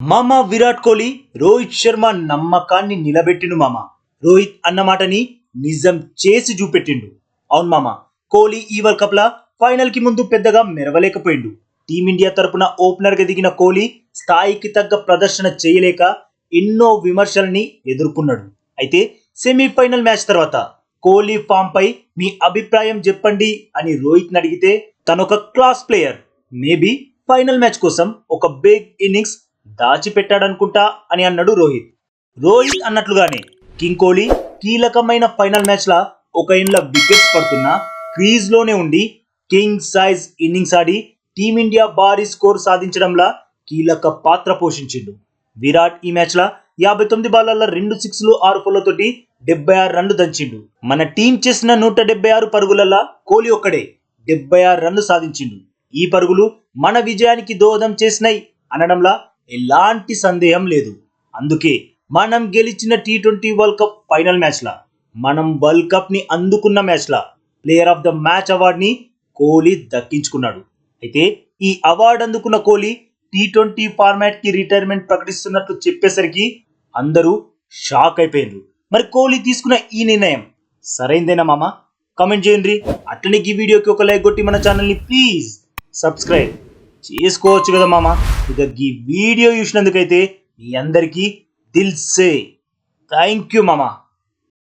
మామ విరాట్ కోహ్లీ రోహిత్ శర్మ నమ్మకాన్ని నిలబెట్టిండు మామ. రోహిత్ అన్న మాటని నిజం చేసి చూపెట్టిండు. అవును మామ కోహ్లీ ఈ వరల్డ్ కప్ లా ఫైనల్కి ముందు పెద్దగా మెరవలేకపోయిండు. టీమిండియా తరపున ఓపెనర్గా దిగిన కోహ్లీ స్థాయికి తగ్గ ప్రదర్శన చేయలేక ఎన్నో విమర్శల్ని ఎదుర్కొన్నాడు. అయితే సెమీఫైనల్ మ్యాచ్ తర్వాత కోహ్లీ ఫామ్ పై మీ అభిప్రాయం చెప్పండి అని రోహిత్ అడిగితే తనొక class player maybe final match కోసం ఒక బిగ్ ఇన్నింగ్స్ దాచిపెట్టాడనుకుంటా అని అన్నాడు రోహిత్. రోహిత్ అన్నట్లుగానే కింగ్ కోహ్లీ కీలకమైన ఫైనల్ మ్యాచ్లా ఒక ఇండ్ల వికెట్స్ పడుతున్నా క్రీజ్లోనే ఉండి కింగ్ సైజ్ ఇన్నింగ్స్ ఆడి టీమిండియా భారీ స్కోర్ సాధించడంలా కీలక పాత్ర పోషించిండు. విరాట్ ఈ మ్యాచ్లా యాభై తొమ్మిది బాలల్లో రెండు సిక్స్లు ఆరు ఫోర్లతోటి డెబ్బై ఆరు రన్లు దంచిండు. మన టీం చేసిన నూట డెబ్బై ఆరు పరుగులల్లా కోహ్లీ ఒక్కడే డెబ్బై ఆరు రన్లు సాధించిండు. ఈ పరుగులు మన విజయానికి దోహదం చేసినాయి అనడంలా ఎలాంటి సందేహం లేదు. అందుకే మనం గెలిచిన T twenty world cup final మ్యాచ్లా మనం వరల్డ్ కప్ని అందుకున్న మ్యాచ్లా ప్లేయర్ ఆఫ్ ద మ్యాచ్ అవార్డుని కోహ్లీ దక్కించుకున్నాడు. అయితే ఈ అవార్డు అందుకున్న కోహ్లీ టీ ట్వంటీ ఫార్మాట్కి రిటైర్మెంట్ ప్రకటిస్తున్నట్లు చెప్పేసరికి అందరూ షాక్ అయిపోయారు మరి కోహ్లీ తీసుకున్న ఈ నిర్ణయం సరైందేనా మామ? కమెంట్ చేయండి. అట్లనే ఈ వీడియోకి ఒక లైక్ కొట్టి మన ఛానల్ని ప్లీజ్ సబ్స్క్రైబ్ చేసుకోవచ్చు కదా మామ. ఇక ఈ వీడియో చూసినందుకైతే మీ అందరికీ దిల్సే. థ్యాంక్ యూ మామ.